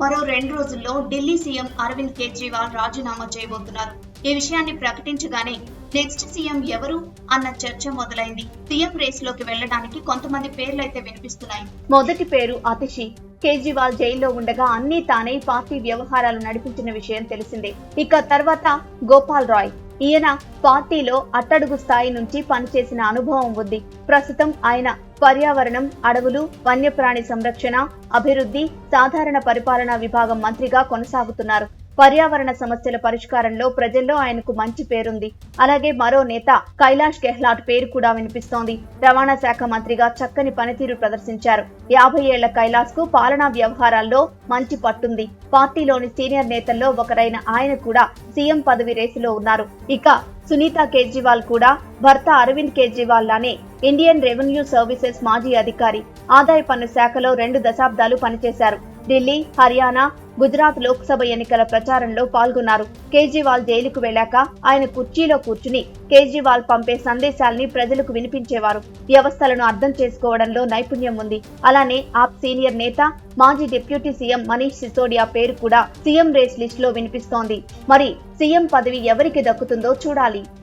మరో రెండు రోజుల్లో ఢిల్లీ సీఎం అరవింద్ కేజ్రీవాల్ రాజీనామా చేయబోతున్నారు. ఈ విషయాన్ని ప్రకటించగానే నెక్స్ట్ సీఎం ఎవరు అన్న చర్చ మొదలైంది. సీఎం రేస్లోకి వెళ్ళడానికి కొంతమంది పేర్లైతే వినిపిస్తున్నాయి. మొదటి పేరు అతిషి. కేజ్రీవాల్ జైల్లో ఉండగా అన్ని తానే పార్టీ వ్యవహారాలు నడిపించిన విషయం తెలిసిందే. ఇక తర్వాత గోపాల్ రాయ్. ఈయన పార్టీలో అట్టడుగు స్థాయి నుంచి పనిచేసిన అనుభవం ఉంది. ప్రస్తుతం ఆయన పర్యావరణం అడవులు వన్యప్రాణి సంరక్షణ అభివృద్ధి సాధారణ పరిపాలనా విభాగం మంత్రిగా కొనసాగుతున్నారు. పర్యావరణ సమస్యల పరిష్కారంలో ప్రజల్లో ఆయనకు మంచి పేరుంది. అలాగే మరో నేత కైలాష్ గెహ్లాట్ పేరు కూడా వినిపిస్తోంది. రవాణా శాఖ మంత్రిగా చక్కని పనితీరు ప్రదర్శించారు. యాభై ఏళ్ళ కైలాష్కు పాలనా వ్యవహారాల్లో మంచి పట్టుంది. పార్టీలోని సీనియర్ నేతల్లో ఒకరైన ఆయన కూడా సీఎం పదవి రేసులో ఉన్నారు. ఇక సునీత కేజ్రీవాల్ కూడా భర్త అరవింద్ కేజ్రీవాల్ లానే ఇండియన్ రెవెన్యూ సర్వీసెస్ మాజీ అధికారి. ఆదాయ పన్ను శాఖలో రెండు దశాబ్దాలు పనిచేశారు. ఢిల్లీ హర్యానా గుజరాత్ లోక్సభ ఎన్నికల ప్రచారంలో పాల్గొన్నారు. కేజ్రీవాల్ జైలుకు వెళ్ళాక ఆయన కుర్చీలో కూర్చుని కేజ్రీవాల్ పంపే సందేశాల్ని ప్రజలకు వినిపించేవారు. వ్యవస్థలను అర్థం చేసుకోవడంలో నైపుణ్యం ఉంది. అలానే ఆప్ సీనియర్ నేత మాజీ డిప్యూటీ సీఎం మనీష్ సిసోడియా పేరు కూడా సీఎం రేస్ లిస్ట్లో వినిపిస్తోంది. మరి సీఎం పదవి ఎవరికి దక్కుతుందో చూడాలి.